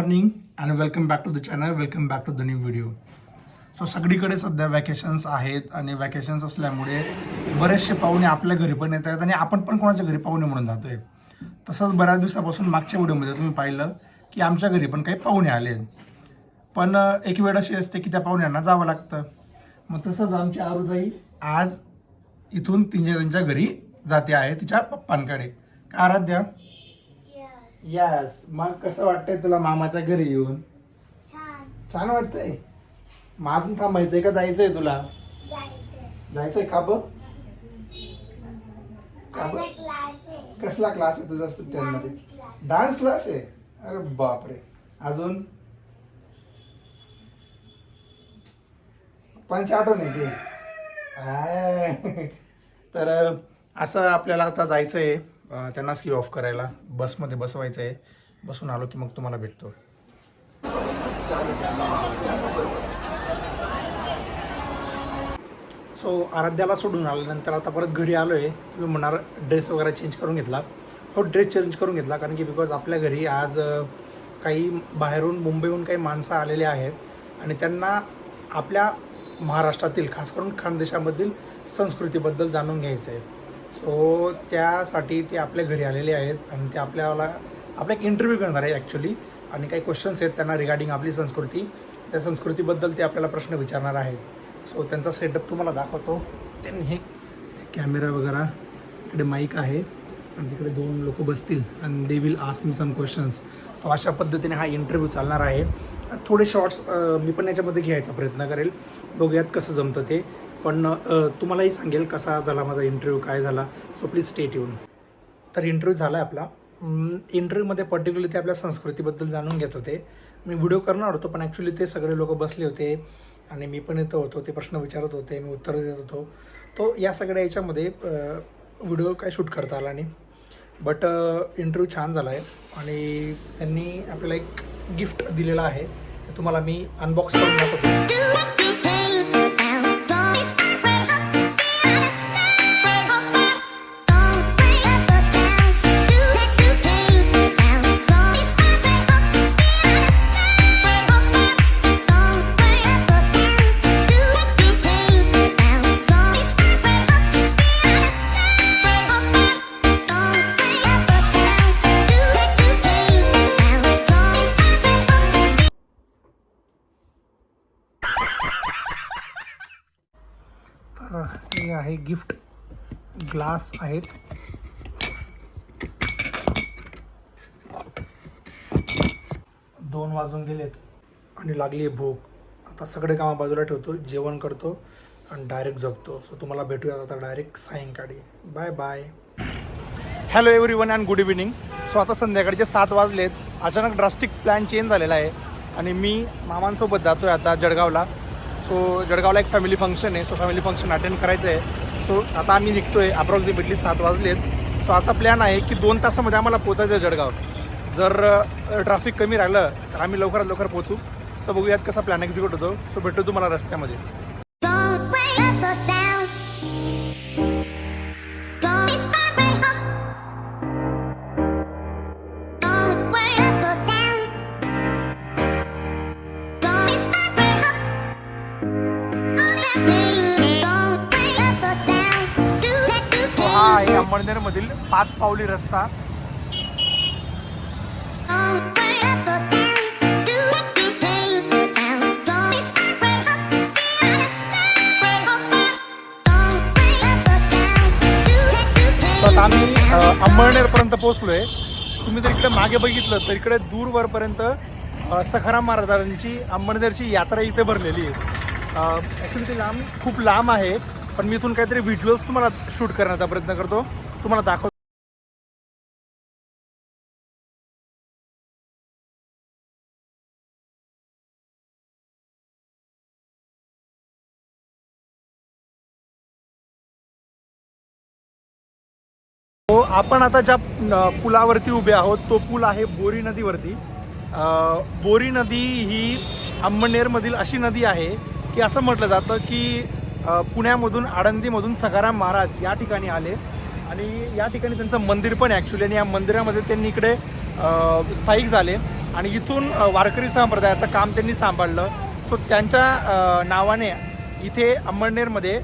Morning and welcome back to the channel welcome back to the new video so सगळीकडे सध्या वॅकेशन्स आहेत आणि वॅकेशन्स असल्यामुळे बरेचसे पाहुणे आपल्या घरी पण येत आहेत आणि आपण पण कोणाच्या घरी पाहुणे म्हणून जातोय. तसंच बऱ्याच दिवसापासून मागच्या व्हिडिओमध्ये तुम्ही पाहिलं की आमच्या घरी पण काही पाहुणे आले पण एक वेळ अशी असते की त्या पाहुण्यांना जावं लागतं. मग तसंच आमची आरुदाई आज इथून तिच्या त्यांच्या घरी जाते आहे तिच्या पप्पांकडे. का आराध्या? यस मग कसं वाटतंय तुला मामाच्या घरी येऊन? छान. छान वाटतंय. मग अजून थांबायचंय का? जायचंय तुला? जायचं जायचंय का बघ का माझा बघ क्लास आहे. कसला क्लास आहे तुझा सुट्ट्यांमध्ये? Dance class. डान्स क्लास आहे? अरे बापरे. अजून? पंच आठवण आहे ते. आय. तर असं आपल्याला आता जायचं आहे अं, त्यांना सी ऑफ करायला बसमध्ये बसवायचं आहे बसून आलो की मग तुम्हाला भेटतो. सो आराध्याला सोडून आल्यानंतर आता परत घरी आलो आहे तुम्ही म्हणणार ड्रेस वगैरे चेंज करून घेतला. हो ड्रेस चेंज करून घेतला कारण की बिकॉज आपल्या घरी आज काही बाहेरून मुंबईहून काही माणसं आलेले आहेत. आणि त्यांना आपल्या महाराष्ट्रातील खास करून खानदेशामधील संस्कृतीबद्दल जाणून घ्यायचं आहे सो त्यासाठी ते आपल्या घरी आलेले आहेत आणि ते आपल्याला आपला एक इंटरव्ह्यू करणार आहे ॲक्च्युली आणि काही क्वेश्चन्स आहेत त्यांना रिगार्डिंग आपली संस्कृती. त्या संस्कृतीबद्दल ते आपल्याला प्रश्न विचारणार आहेत. सो त्यांचा सेटअप तुम्हाला दाखवतो. त्यांनी हे कॅमेरा वगैरे इकडे माईक आहे. आणि तिकडे दोन लोक बसतील. आणि they will ask me some questions तर अशा पद्धतीने हा इंटरव्ह्यू चालणार आहे. थोडे शॉर्ट्स मी पण याच्यामध्ये घ्यायचा प्रयत्न करेल. बघूयात कसं जमतं ते. पण तुम्हालाही सांगेल कसा झाला माझा इंटरव्ह्यू काय झाला. सो प्लीज स्टेट येऊन तर इंटरव्ह्यू झाला आहे आपला इंटरव्ह्यूमध्ये पर्टिक्युलरली ते आपल्या संस्कृतीबद्दल जाणून घेत होते. मी व्हिडिओ करणार होतो पण ॲक्च्युली ते सगळे लोक बसले होते. आणि मी पण येतो होतो ते प्रश्न विचारत होते मी उत्तरं देत होतो. तो या सगळ्या याच्यामध्ये व्हिडिओ काय शूट करता आला नाही. बट इंटरव्ह्यू छान झाला आहे आणि त्यांनी आपल्याला एक गिफ्ट दिलेलं आहे. ते तुम्हाला मी अनबॉक्स करून दाखवतो. आहे गिफ्ट ग्लास आहेत. दोन वाजून गेलेत आणि लागली आहे भूक. आता सगळे कामं बाजूला ठेवतो जेवण करतो आणि डायरेक्ट जगतो. सो तुम्हाला भेटूयात आता डायरेक्ट सायंकाळी. Bye bye hello everyone and good evening so आता संध्याकाळचे सात वाजलेत. अचानक ड्रास्टिक प्लॅन चेंज झालेला आहे. आणि मी मामांसोबत जातो आहे आता जळगावला. सो जळगावला एक फॅमिली फंक्शन आहे. सो फॅमिली फंक्शन अटेंड करायचं आहे सो आता आम्ही निघतो आहे अप्रॉक्सिमेटली सात वाजलेत. सो असा प्लॅन आहे की दोन तासामध्ये आम्हाला पोचायचं आहे जळगाव. जर ट्रॅफिक कमी राहिलं तर आम्ही लवकरात लवकर पोचू सो बघूयात कसा प्लॅन एक्झिक्यूट होतो. सो भेटतो तुम्हाला रस्त्यामध्ये. That, पाच पावली रस्ता. आम्ही अंबळनेरपर्यंत अंमळनेरपर्यंत पोहोचलोय. तुम्ही जर इकडे मागे बघितलं तर इकडे दूरवरपर्यंत सखाराम महाराजांची अंबळनेरची यात्रा इथे भरलेली आहे. ॲक्च्युली ते लांब खूप लांब आहे पण मी इथून काहीतरी व्हिज्युअल्स तुम्हाला शूट करण्याचा प्रयत्न करतो. तुम्हाला दाखवतो हो आपण आता ज्या पुलावरती उभे आहोत तो पूल आहे बोरी नदीवरती. बोरी नदी ही अंबनेरमधील अशी नदी आहे की असं म्हटलं जातं की पुण्यामधून आळंदीमधून सखाराम महाराज या ठिकाणी आले. आणि या ठिकाणी त्यांचं मंदिर पण आहे ॲक्च्युली आणि या मंदिरामध्ये त्यांनी इकडे स्थायिक झाले. आणि इथून वारकरी संप्रदायाचं काम त्यांनी सांभाळलं. सो त्यांच्या नावाने इथे अंमळनेरमध्ये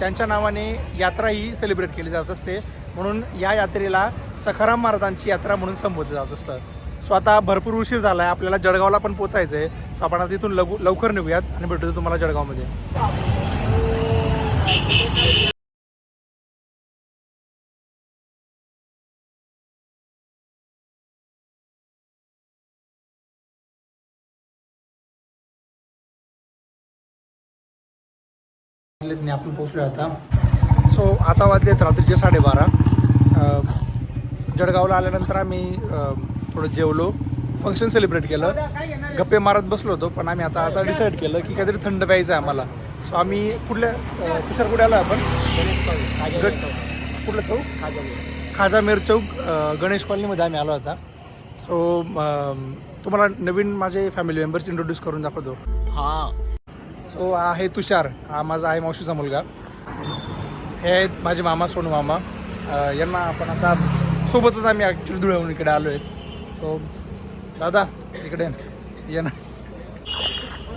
त्यांच्या नावाने यात्रा ही सेलिब्रेट केली जात असते. म्हणून या यात्रेला सखाराम महाराजांची यात्रा म्हणून संबोधलं जात असतं. सो आता भरपूर उशीर झाला आहे आपल्याला जळगावला पण पोचायचं आहे सो आपण आता तिथून लवू लवकर निघूयात आणि भेटूया तुम्हाला जळगावमध्ये. नाही आपण पोचलो आता. सो आता वाजलेत रात्रीचे साडेबारा. जळगावला आल्यानंतर आम्ही थोडं जेवलो. फंक्शन सेलिब्रेट केलं. गप्पे मारत बसलो होतो पण आम्ही आता आता डिसाईड केलं की काहीतरी थंड प्यायचं आहे आम्हाला. सो आम्ही कुठल्या अ, तुषार कुठे आलो आपण? गट कुठलं चौक? खाजामेर चौक गणेश कॉलनीमध्ये आम्ही आलो होता सो तुम्हाला नवीन माझे फॅमिली मेंबर्स इंट्रोड्यूस करून दाखवतो. सो आहे तुषार. हा माझा आहे मावशीचा मुलगा. हे आहेत माझे मामा सोनू मामा. यांना आपण आता सोबतच आम्ही ॲक्च्युली धुळ्याहून इकडे आलो आहे. सो दादा इकडे ये ना.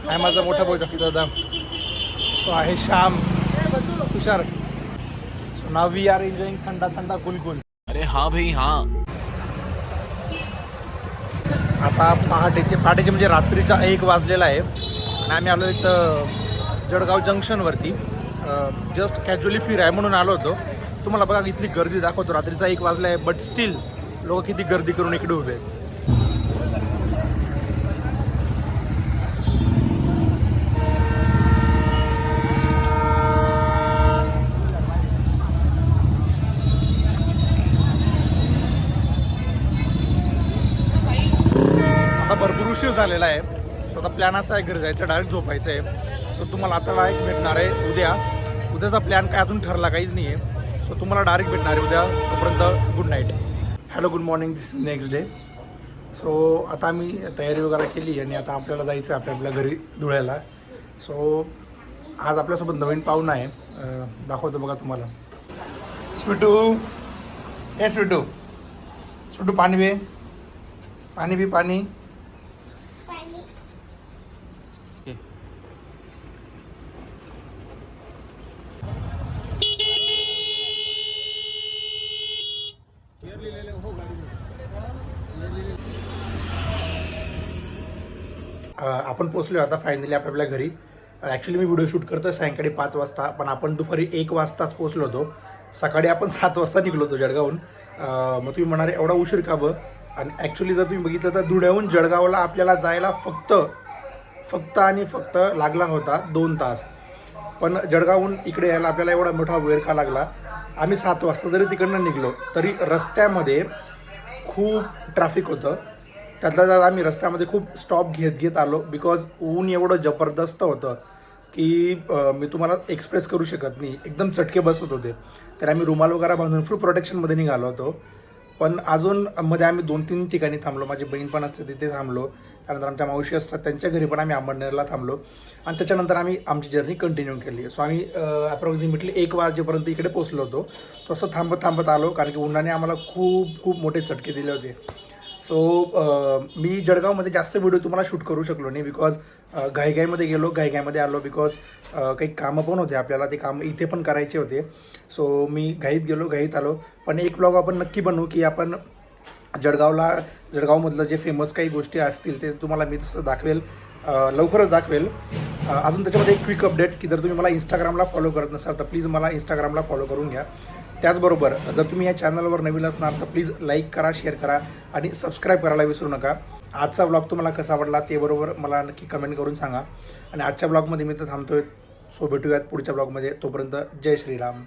आहे माझा मोठा भाऊ की दादा. तो आहे श्याम. तुषार. सो नाव वी आर एन्जॉईंग थंडा थंडा गुलगुल अरे हाँ भाई हाँ. आता पहाटेचे पहाटेचे म्हणजे रात्रीचा एक वाजलेला आहे. आणि आम्ही आलो इथं जळगाव जंक्शनवरती. जस्ट कॅज्युअली फिर आहे म्हणून आलो होतो. तुम्हाला बघा इथली गर्दी दाखवतो. रात्रीचा एक वाजला आहे बट स्टील लोक किती गर्दी करून इकडे उभे आहेत. आता भरपूर उशीर झालेला आहे. आता प्लॅन असा आहे घरी जायचं डायरेक्ट झोपायचं आहे सो तुम्हाला आता डायरेक्ट भेटणार आहे उद्या. उद्याचा प्लॅन काय अजून ठरला काहीच नाही आहे सो तुम्हाला डायरेक्ट भेटणार आहे उद्या. तोपर्यंत good night hello good morning this next day so आता आम्ही तयारी वगैरे केली आणि आता आपल्याला जायचं आहे आपल्या आपल्या घरी धुळ्याला. सो आज आपल्यासोबत नवीन पाहुणा आहे. दाखवतो बघा तुम्हाला. स्वीटू. ए स्वीटू. स्वीटू पाणी बे पाणी बी पाणी. आपण पोचलो आता फायनली आपल्या घरी. ॲक्च्युली मी व्हिडिओ शूट करतो सायंकाळी पाच वाजता पण आपण दुपारी एक वाजताच पोचलो होतो. सकाळी आपण सात वाजता निघलो होतो जळगावहून. मग तुम्ही म्हणाले एवढा उशीर का बं आणि ॲक्च्युली जर तुम्ही बघितलं तर धुळ्याहून जळगावला आपल्याला जायला फक्त फक्त आणि फक्त लागला होता दोन तास. पण जळगावहून इकडे यायला आपल्याला एवढा मोठा वेळ का लागला? आम्ही सात वाजता जरी तिकडनं निघलो तरी रस्त्यामध्ये खूप ट्रॅफिक होतं. त्यातल्या त्यात आम्ही रस्त्यामध्ये खूप स्टॉप घेत घेत आलो बिकॉज ऊन एवढं जबरदस्त होतं की मी तुम्हाला एक्सप्रेस करू शकत नाही. एकदम चटके बसत होते. तर आम्ही रुमाल वगैरे बांधून फुल प्रोटेक्शनमध्ये निघालो होतो. पण अजून मध्ये आम्ही दोन तीन ठिकाणी थांबलो. माझी बहीण पण असते तिथे थांबलो. त्यानंतर आमच्या मावशी असतात त्यांच्या घरी पण आम्ही अंबडनेरला थांबलो. आणि त्याच्यानंतर आम्ही आमची जर्नी कंटिन्यू केली. सो आम्ही अप्रॉक्झिमेटली एक वाजेपर्यंत इकडे पोचलो होतो. तसं थांबत थांबत आलो कारण की उन्हाने आम्हाला खूप खूप मोठे चटके दिले होते. सो uh, मी जळगावमध्ये जास्त व्हिडिओ तुम्हाला शूट करू शकलो नाही बिकॉज uh, घाईघाईमध्ये गेलो घाईघाईमध्ये आलो बिकॉज uh, काही कामं पण होते आपल्याला ते काम इथे पण करायचे होते. सो मी घाईत गेलो घाईत आलो. पण एक ब्लॉग आपण नक्की बनवू की आपण जळगावला जळगावमधलं जे फेमस काही गोष्टी असतील ते तुम्हाला मी तसं दाखवेल. लवकरच दाखवेल. अजून त्याच्यामध्ये एक क्विक अपडेट की जर तुम्ही मला इंस्टाग्रामला फॉलो करत नसाल तर प्लीज मला इंस्टाग्रामला फॉलो करून घ्या. त्याचबरोबर जर तुम्ही या चॅनलवर नवीन असणार तर प्लीज लाईक करा शेअर करा आणि सबस्क्राईब करायला विसरू नका. आजचा ब्लॉग तुम्हाला कसा आवडला ते बरोबर मला नक्की कमेंट करून सांगा. आणि आजच्या ब्लॉगमध्ये मी तर थांबतोय. सो भेटूयात पुढच्या ब्लॉगमध्ये तोपर्यंत जय श्रीराम.